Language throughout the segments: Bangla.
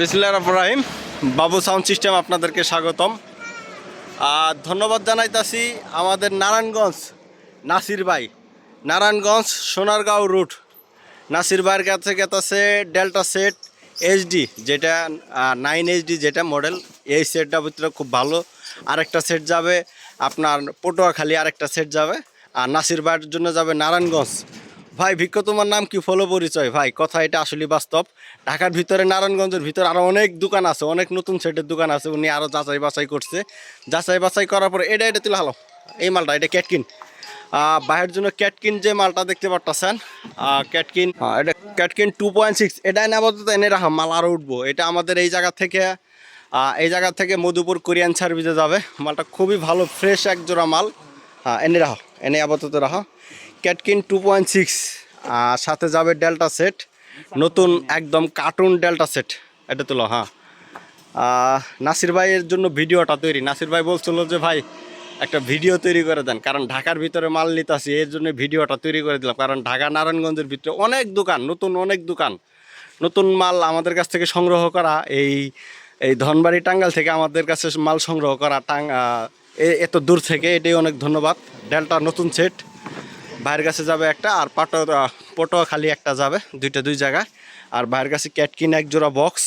বিসমিল্লাহির রহমানির রহিম। বাবু সাউন্ড সিস্টেম আপনাদেরকে স্বাগতম। আর ধন্যবাদ জানাইতাছি আমাদের নারায়ণগঞ্জ নাসির ভাই। নারায়ণগঞ্জ সোনারগাঁও রুট। নাসির ভাইয়ের কাছে গেতাছে ডেল্টা সেট এইচডি, যেটা নাইন এইচডি যেটা মডেল। এই সেটটা ভিতরে খুব ভালো। আরেকটা সেট যাবে আপনার পটুয়াখালী, আরেকটা সেট যাবে। আর নাসির ভাইয়ের জন্য যাবে নারায়ণগঞ্জ। ভাই, ভিক্ষ তোমার নাম কি? ফলো পরিচয়। ভাই, কথা এটা আসলে বাস্তব। ঢাকার ভিতরে, নারায়ণগঞ্জের ভিতরে আরও অনেক দোকান আছে, অনেক নতুন সেটের দোকান আছে, উনি আরও যাচাই বাছাই করছে। যাচাই বাছাই করার পরে, এটা এটা তুলে হালো। এই মালটা, এটা ক্যাটকিন। বাইরের জন্য ক্যাটকিন যে মালটা দেখতে পারতেছেন ক্যাটকিন এটা ক্যাটকিন টু পয়েন্ট সিক্স। এটা এনে আপাতত এনে রাখা মাল আরও উঠবো। এটা আমাদের এই জায়গা থেকে এই জায়গা থেকে মধুপুর কোরিয়ান সার্ভিসে যাবে। মালটা খুবই ভালো, ফ্রেশ এক জোড়া মাল। হ্যাঁ এনে রাখো, এনে আপাতত রাখো। ক্যাটকিন টু পয়েন্ট সিক্স, আর সাথে যাবে ডেল্টা সেট। নতুন একদম কার্টুন ডেল্টা সেট। এটা তুলো হ্যাঁ। নাসির ভাইয়ের জন্য ভিডিওটা তৈরি। নাসির ভাই বলছিল যে, ভাই, একটা ভিডিও তৈরি করে দেন। কারণ ঢাকার ভিতরে মাল নিতাছি এর জন্য ভিডিওটা তৈরি করে দিলাম। কারণ ঢাকা, নারায়ণগঞ্জের ভিতরে অনেক দোকান, নতুন অনেক দোকান। নতুন মাল আমাদের কাছ থেকে সংগ্রহ করা, এই এই ধনবাড়ি টাঙ্গাল থেকে আমাদের কাছে মাল সংগ্রহ করা টাং এ- এত দূর থেকে এটাই অনেক ধন্যবাদ। ডেল্টা নতুন সেট। ভাইয়ের কাছে যাবে একটা, আর পাটো পটো খালি একটা যাবে, দুইটা দুই জায়গায়। আর ভাইয়ের কাছে ক্যাটকিন এক জোড়া বক্স।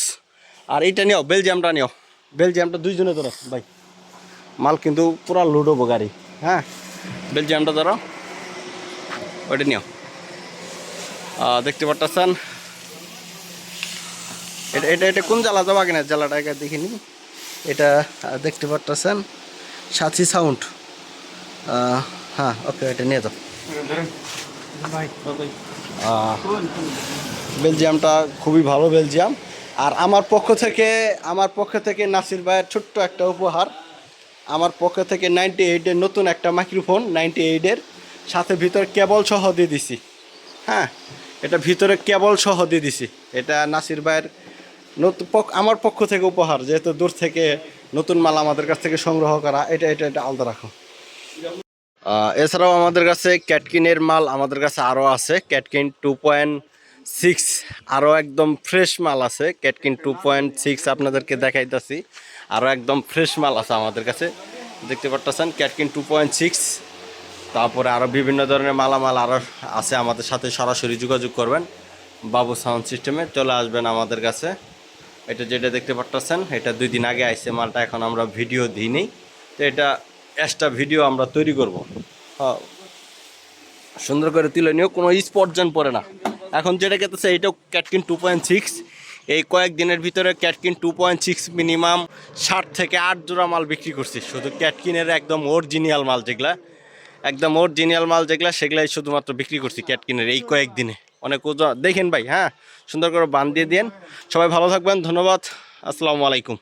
আর এইটা নিও, বেলজিয়ামটা নিও। বেলজিয়ামটা দুইজনে ধরো, ভাই। মাল কিন্তু পুরা লোড গাড়ি হ্যাঁ? বেলজিয়ামটা ধরো। ওইটা নিও। দেখতে পারতেছেন? এটা এটা এটা কোন জ্বালা যাবা কিনা জ্বালাটা আগে দেখিনি এটা দেখতে পারতেছেন? সাথী সাউন্ড। হ্যাঁ ওকে, এটা নিয়ে যাও। বেলজিয়ামটা খুবই ভালো বেলজিয়াম। আর আমার পক্ষ থেকে, আমার পক্ষ থেকে নাসির ভাইয়ের ছোট্ট একটা উপহার। আমার পক্ষ থেকে নাইনটি এইটের নতুন একটা মাইক্রোফোন নাইনটি এইটের সাথে ভিতরে কেবল সহ দিয়ে দিছি। হ্যাঁ এটা ভিতরে কেবল সহ দিয়ে দিছি। এটা নাসির ভাইয়ের নতুন আমার পক্ষ থেকে উপহার। যেহেতু দূর থেকে নতুন মাল আমাদের কাছ থেকে সংগ্রহ করা, এটা এটা এটা আলাদা রাখো। এছাড়াও আমাদের কাছে ক্যাটকিনের মাল আমাদের কাছে আরও আছে। ক্যাটকিন টু পয়েন্ট সিক্স আরও একদম ফ্রেশ মাল আছে। ক্যাটকিন টু পয়েন্ট সিক্স আপনাদেরকে দেখাইতেছি। আরও একদম ফ্রেশ মাল আছে আমাদের কাছে। দেখতে পারতেছেন, ক্যাটকিন টু পয়েন্ট সিক্স তারপরে আরও বিভিন্ন ধরনের মালামাল আরও আছে আমাদের সাথে। সরাসরি যোগাযোগ করবেন বাবু সাউন্ড সিস্টেমে, চলে আসবেন আমাদের কাছে। এটা যেটা দেখতে পারতেছেন, এটা দুই দিন আগে আইসে মালটা, এখন আমরা ভিডিও দিই নেই। তো এটা এক্সট্রা ভিডিও আমরা তৈরি করব। হ্যাঁ। সুন্দর করে তুলে নিও, কোনো স্পট যেন পড়ে না। এখন যেটা খেতেছে এইটাও ক্যাটকিন টু পয়েন্ট সিক্স এই কয়েকদিনের ভিতরে Catkin two point six minimum ষাট থেকে আট জোড়া মাল বিক্রি করছি। শুধু ক্যাটকিনের একদম অরিজিনাল মাল যেগুলা, একদম অরিজিনাল মাল যেগুলা, সেগুলাই শুধুমাত্র বিক্রি করছি ক্যাটকিনের এই কয়েকদিনে। অনেক ওজন দেখেন ভাই হ্যাঁ? সুন্দর করে বান দিয়ে দিন সবাই ভালো থাকবেন, ধন্যবাদ। আসসালামু আলাইকুম।